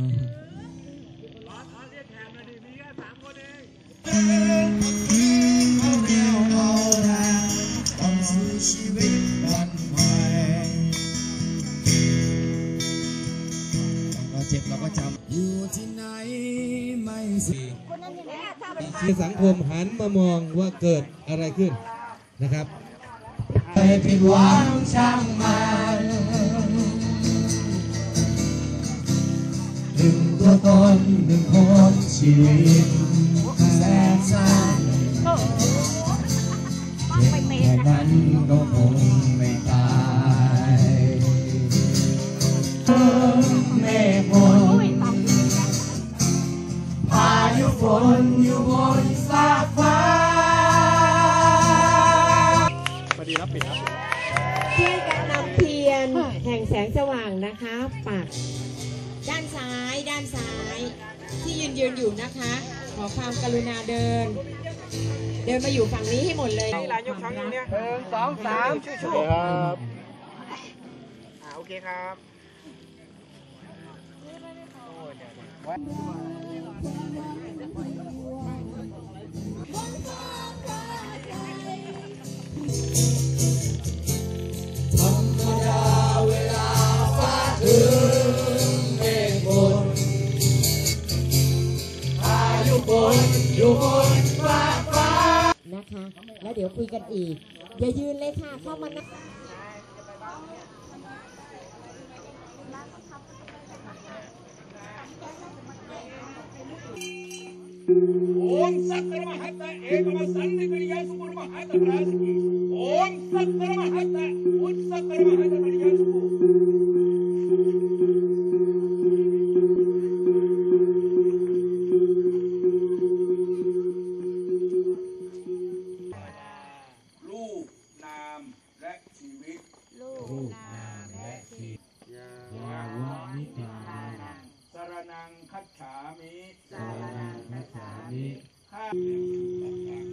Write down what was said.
ที่ไหนไม่สิที่สังคมหันมามองว่าเกิดอะไรขึ้นนะครับไปผิดหวังช่างมัน ตัวตนหนึ่งคนชีวิตแสนสั้นแค่นั้นก็คงไม่ตายเมฆฝนพายุฝนอยู่บนฟาฟ้าช่วยกันนำเทียนแห่งแสงสว่างนะคะปักด้านซ้าย ด้านซ้าย ที่ยืนยืนอยู่นะคะ ขอความกรุณาเดิน เดินมาอยู่ฝั่งนี้ให้หมดเลยหลายยกช้อนเนี่ยหนึ่งสองสามชูชูครับอ่าโอเคครับธร บนอยู่บนฟ้าฟ้านะคะ แล้วเดี๋ยวคุยกันอีก อย่ายืนเลยค่ะเข้ามานะ ओम सत्र महत एकम सन्निकर्य सुपुर महत प्रास ओम सत्र महत उच्च सत्र महत परिया सुपुर ังคัจฉามิสารนังคัจฉามิข้า